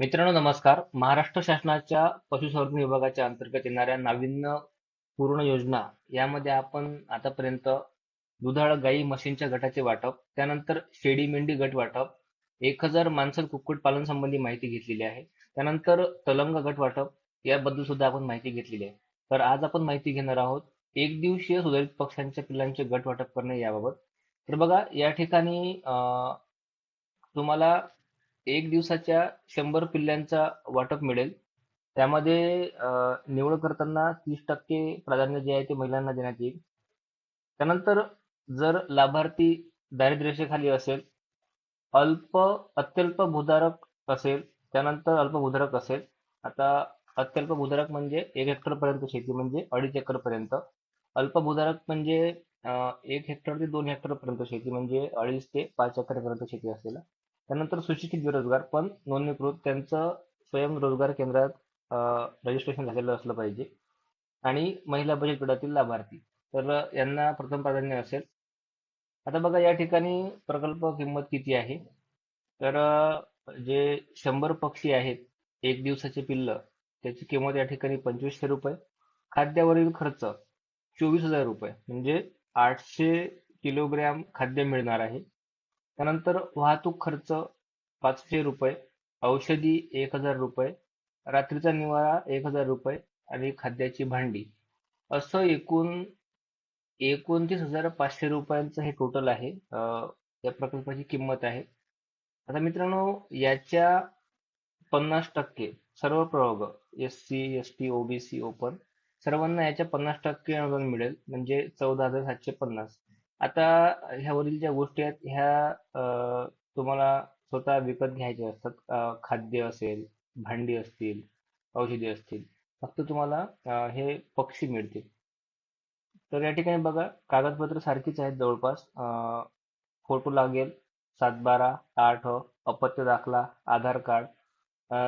मित्रांनो नमस्कार. महाराष्ट्र शासनाच्या पशुसंवर्धन विभागाच्या अंतर्गत येणाऱ्या नाविन्यपूर्ण योजना यामध्ये आपण आतापर्यंत दुधाळ गाई म्हशींच्या गटाचे वाटप त्यानंतर शेळी मेंढी गट वाटप एक हजार माणसं कुक्कुट पालन संबंधी माहिती घेतलेली आहे. त्यानंतर तलंग गट वाटप याबद्दल सुद्धा आपण माहिती घेतलेली आहे. तर आज आपण माहिती घेणार आहोत एक दिवसीय सुधारित पक्ष्यांच्या पिल्लांचे गट वाटप करणे याबाबत. तर बघा या ठिकाणी तुम्हाला एक दिवसाच्या शंभर पिल्ल्यांचा वाटप मिळेल. त्यामध्ये निवड करताना तीस टक्के प्राधान्य जे आहे ते महिलांना देण्यात येईल. त्यानंतर जर लाभार्थी दारिद्र्यरेषेखाली असेल अल्प अत्यल्प भूधारक असेल त्यानंतर अल्प भूधारक असेल आता अत्यल्प भूधारक म्हणजे एक हेक्टर पर्यंत शेती म्हणजे अडीच एकर पर्यंत अल्प भूधारक म्हणजे एक हेक्टर ते दोन हेक्टर पर्यंत शेती म्हणजे अडीच ते पाच एकर पर्यंत शेती असलेला. त्यानंतर सुशिक्षित बेरोजगार पण नोंदणीकृत त्यांचं स्वयंरोजगार केंद्रात रजिस्ट्रेशन झालेलं असलं पाहिजे. आणि महिला बचत गटातील लाभार्थी. तर यांना प्रथम प्राधान्य असेल. आता बघा या ठिकाणी प्रकल्प किंमत किती आहे? तर जे शंभर पक्षी आहेत एक दिवसाचे पिल्ल त्याची किंमत या ठिकाणी पंचवीसशे रुपये. खाद्यावरील खर्च चोवीस हजार रुपये. म्हणजे आठशे किलोग्रॅम खाद्य मिळणार आहे. त्यानंतर वाहतूक खर्च पाचशे रुपये औषधी एक हजार रुपये रात्रीचा निवारा एक हजार रुपये आणि खाद्याची भांडी. असं एकूण एकोणतीस हजार पाचशे रुपयांचं हे टोटल आहे. या प्रकल्पाची किंमत आहे. आता मित्रांनो याच्या पन्नास टक्के सर्व प्रवर्ग S C S T OBC open सर्वांना याच्या पन्नास टक्के अनुदान मिळेल. म्हणजे चौदा हजार सातशे पन्नास. आता ह्यावरील ज्या गोष्टी आहेत ह्या तुम्हाला स्वतः विकत घ्यायच्या असतात. खाद्य असेल भांडी असतील औषधी असतील फक्त तुम्हाला हे पक्षी मिळतील. तर या ठिकाणी बघा कागदपत्र सारखीच आहेत जवळपास. फोटो लागेल सात बारा आठ अपत्य दाखला आधार कार्ड.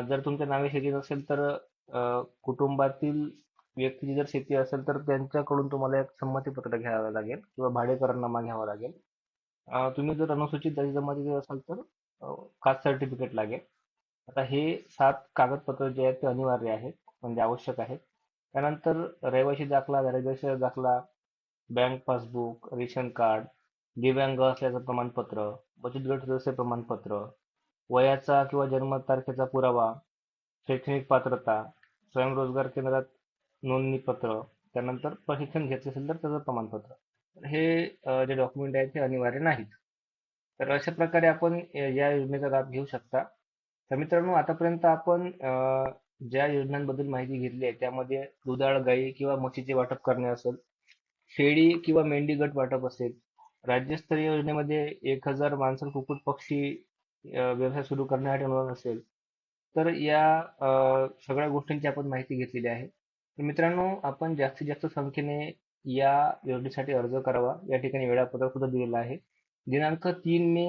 जर तुमच्या नावे शेती नसेल तर कुटुंबातील व्यक्तीची जर शेती असेल तर त्यांच्याकडून तुम्हाला एक संमतीपत्र घ्यावं लागेल किंवा भाडेकरारनामा घ्यावा लागेल. तुम्ही जर अनुसूचित जाती जमातीचे असाल तर कास्ट सर्टिफिकेट लागेल. आता हे सात कागदपत्र जे आहेत ते अनिवार्य आहेत म्हणजे आवश्यक आहेत. त्यानंतर रहिवासी दाखला दारिद्र्य दाखला बँक पासबुक रेशन कार्ड दिव्यांग असल्याचं प्रमाणपत्र बचत गट सदस्य प्रमाणपत्र वयाचा किंवा जन्म तारखेचा पुरावा शैक्षणिक पात्रता स्वयंरोजगार केंद्रात नोंदणीपत्र त्यानंतर प्रशिक्षण घेतलं असेल तर त्याचं प्रमाणपत्र. तर हे जे डॉक्युमेंट आहेत ते अनिवार्य नाहीत. तर अशा प्रकारे आपण अ, या योजनेचा लाभ घेऊ शकता. तर मित्रांनो आतापर्यंत आपण अ, ज्या योजनांबद्दल माहिती घेतली आहे त्यामध्ये दुधाळ गाई किंवा म्हशीचे वाटप करणे असेल शेळी किंवा मेंढी गट वाटप असेल राज्यस्तरीय योजनेमध्ये एक हजार माणसं कुक्कुट पक्षी अ, व्यवसाय सुरू करण्यासाठी अनुदान असेल. तर या अ, सगळ्या गोष्टींची आपण माहिती घेतलेली आहे. तर मित्रांनो आपण जास्तीत जास्त संख्येने या योजनेसाठी अर्ज करावा. या ठिकाणी वेळापत्रक सुद्धा दिलेलं आहे. दिनांक तीन मे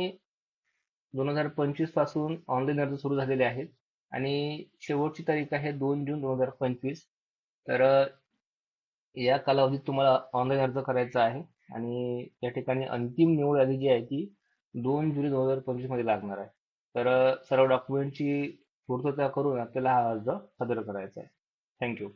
दोन हजार पंचवीसपासून ऑनलाईन अर्ज सुरू झालेले आहेत. आणि शेवटची तारीख आहे दोन जून दोन हजार पंचवीस. तर या कालावधीत तुम्हाला ऑनलाईन अर्ज करायचा आहे. आणि या ठिकाणी अंतिम निवड यादी जी आहे ती दोन जुलै दोन हजार पंचवीसमध्ये लागणार आहे. तर सर्व डॉक्युमेंटची पूर्तता करून आपल्याला हा अर्ज सादर करायचा आहे. थँक्यू